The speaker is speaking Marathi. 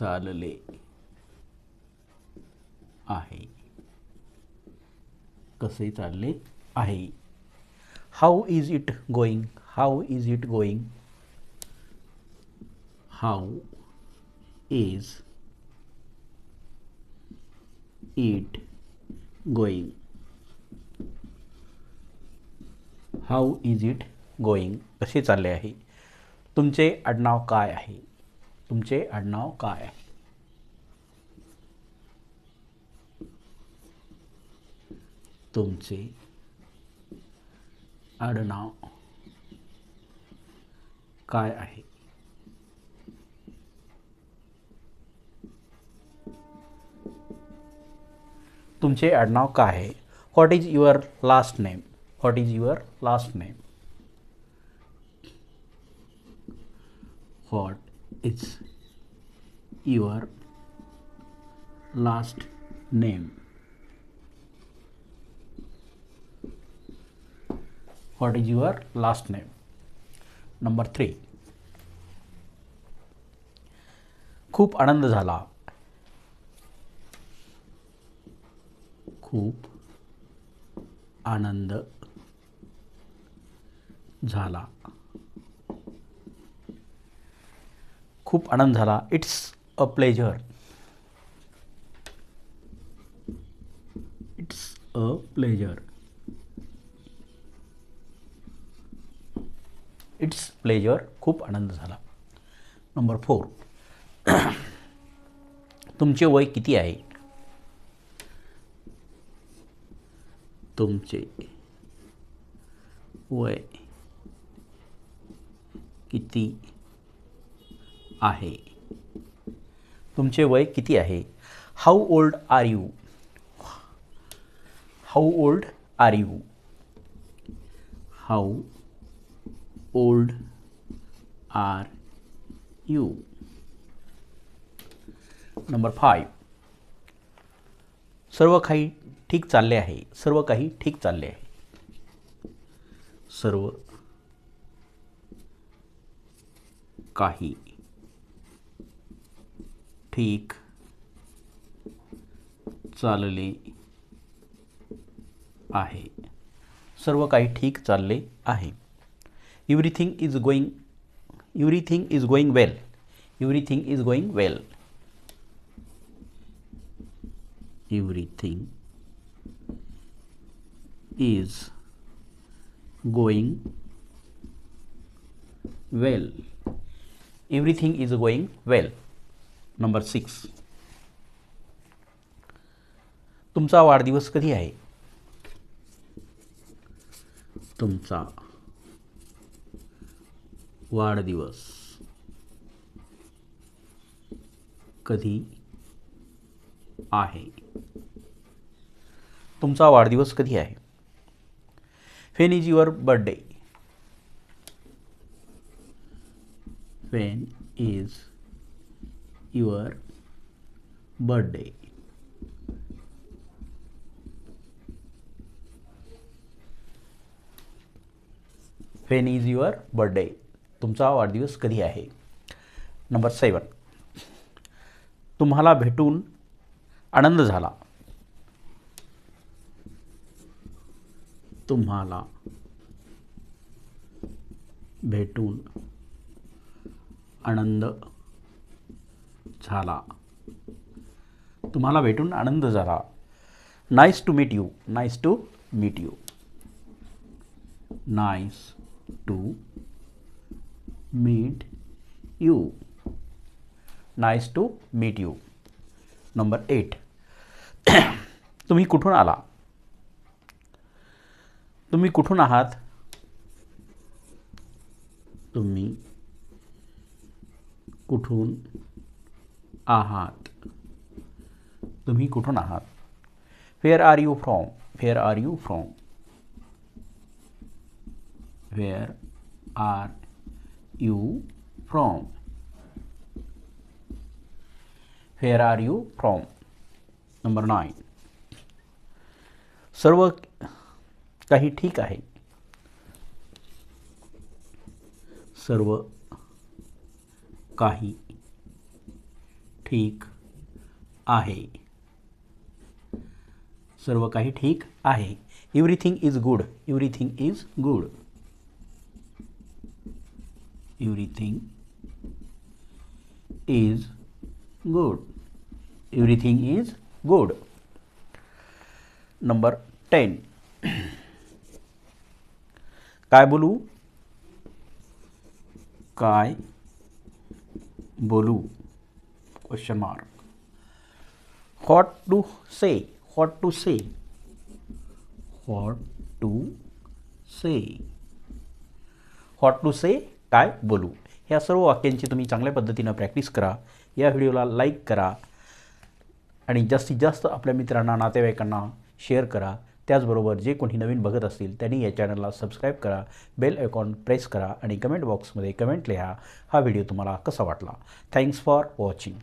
चालले आहे. कसे चालले आहे? How is it going how is it going how is it going how is it going कसे चालले आहे? तुमचे आडनाव काय आहे? तुमचे आडनाव काय? आहे तुमचे आडनाव काय आहे? तुमचे आडनाव काय आहे? What is your last name what is your last name what is your last name. What is your last name? Number three. खूप आनंद झाला. खूप आनंद झाला. खूप आनंद झाला. It's a pleasure it's a pleasure it's pleasure खूप आनंद झाला. नंबर फोर तुमचे वय किती आहे? तुमचे वय किती? आहे. तुमचे वय किती आहे? How old are you how old are you how old are you number five सर्व काही ठीक चालले आहे. सर्व काही ठीक चालले आहे. सर्व काही ठीक. चालले आहे. सर्व काही ठीक चालले आहे. Everything is going everything is going well everything is going well everything is going well everything is going well number six. तुमचा वाढदिवस कधी आहे? तुमचा वाढदिवस कधी आहे? तुमचा वाढदिवस कधी आहे? When is your birthday. When is your birthday when is your birthday तुमचा वाढदिवस कधी आहे? नंबर सेवन तुम्हाला भेटून आनंद झाला. तुम्हाला भेटून आनंद झाला. तुम्हाला भेटून आनंद झाला. Nice to meet you nice to meet you nice to meet you nice to meet you number eight तुम्ही कुठून आला? तुम्ही कुठून आहात? तुम्ही कुठून आहात. तुम्ही कुठून आहात? Where are you from where are you from where are you from where are you from number nine सर्व काही ठीक आहे. सर्व काही ठीक आहे. सर्व काही ठीक आहे. Everything is good everything is good everything is good everything is good number ten काय बोलू? काय बोलू? Question mark how to say how to say how to say how to say काय बोलू? ह्या सर्व वाक्यांची तुम्ही चांगल्या पद्धतीनं प्रॅक्टिस करा. या व्हिडिओला लाईक करा. आणि जास्तीत जास्त आपल्या मित्रांना नातेवाईकांना शेअर करा. त्याचबरोबर जे कोणी नवीन बघत असतील त्यांनी या चॅनलला सबस्क्राईब करा. बेल आयकॉन प्रेस करा. आणि कमेंट बॉक्समध्ये कमेंट लिहा. हा व्हिडिओ तुम्हाला कसा वाटला? Thanks for watching